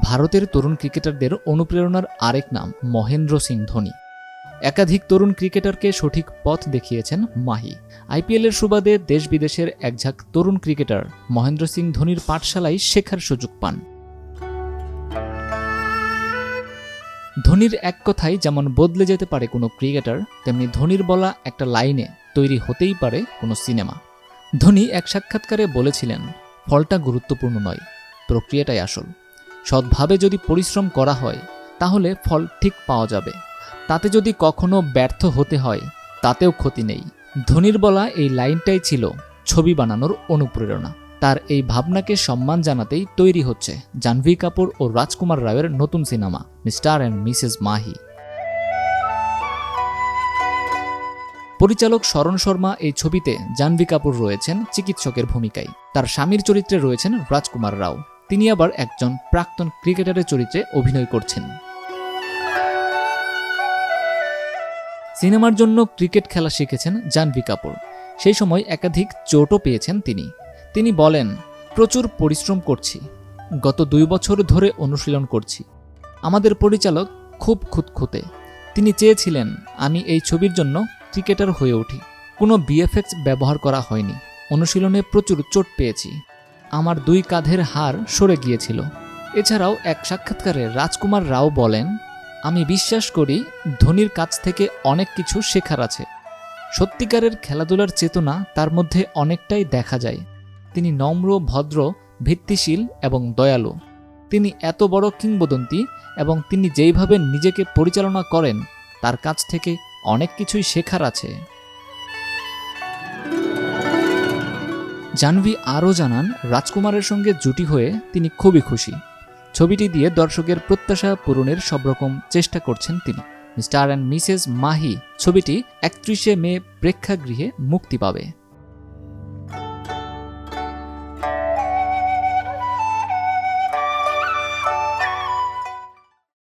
ভারতের তরুণ ক্রিকেটারদের অনুপ্রেরণার আরেক নাম মহেন্দ্র সিং ধোনি। একাধিক তরুণ ক্রিকেটারকে সঠিক পথ দেখিয়েছেন মাহি। আইপিএলের সুবাদে দেশ বিদেশের একঝাঁক তরুণ ক্রিকেটার মহেন্দ্র সিং ধোনির পাঠশালায় শেখার সুযোগ পান। ধোনির এক কথাই যেমন বদলে যেতে পারে কোনো ক্রিকেটার, তেমনি ধোনির বলা একটা লাইনে তৈরি হতেই পারে কোনো সিনেমা। ধোনি এক সাক্ষাৎকারে বলেছিলেন, ফলটা গুরুত্বপূর্ণ নয়, প্রক্রিয়াটাই আসল। সৎভাবে যদি পরিশ্রম করা হয়, তাহলে ফল ঠিক পাওয়া যাবে। তাতে যদি কখনো ব্যর্থ হতে হয়, তাতেও ক্ষতি নেই। ধোনির বলা এই লাইনটাই ছিল ছবি বানানোর অনুপ্রেরণা। তার এই ভাবনাকে সম্মান জানাতেই তৈরি হচ্ছে জাহ্নবী কাপুর ও রাজকুমার রাওয়ের নতুন cinema, mister and Mrs Mahi. পরিচালক শরণ শর্মা এই ছবিতে জাহ্নবী কাপুর রয়েছেন চিকিৎসকের ভূমিকায়। তার স্বামীর চরিত্রে রয়েছেন রাজকুমার রাও। তিনি আবার একজন প্রাক্তন ক্রিকেটারের চরিত্রে অভিনয় করছেন। সিনেমার জন্য ক্রিকেট খেলা শিখেছেন জানভি কাপুর। সেই সময় একাধিক চোটও পেয়েছেন তিনি। তিনি বলেন, প্রচুর পরিশ্রম করছি। গত দুই বছর ধরে অনুশীলন করছি। আমাদের পরিচালক খুব খুঁতখুঁতে। তিনি চেয়েছিলেন আমি এই ছবির জন্য ক্রিকেটার হয়ে উঠি। কোনো বিএফএক্স ব্যবহার করা হয়নি। অনুশীলনে প্রচুর চোট পেয়েছি। আমার দুই কাঁধের হার সরে গিয়েছিল। এছাড়াও এক সাক্ষাৎকারে রাজকুমার রাও বলেন, আমি বিশ্বাস করি ধোনির কাছ থেকে অনেক কিছু শেখার আছে। সত্যিকারের খেলাধুলার চেতনা তার মধ্যে অনেকটাই দেখা যায়। তিনি নম্র, ভদ্র, ভিত্তিশীল এবং দয়ালু। তিনি এত বড় কিংবদন্তি এবং তিনি যেইভাবে নিজেকে পরিচালনা করেন, তার কাছ থেকে অনেক কিছুই শেখার আছে। জাহ্নবী আরও জানান, রাজকুমারের সঙ্গে জুটি হয়ে তিনি খুবই খুশি। ছবিটি দিয়ে দর্শকের প্রত্যাশা পূরণের সব রকম চেষ্টা করছেন তিনি। মিস্টার অ্যান্ড মিসেস মাহি, ছবিটি একত্রিশে মে প্রেক্ষাগৃহে মুক্তি পাবে।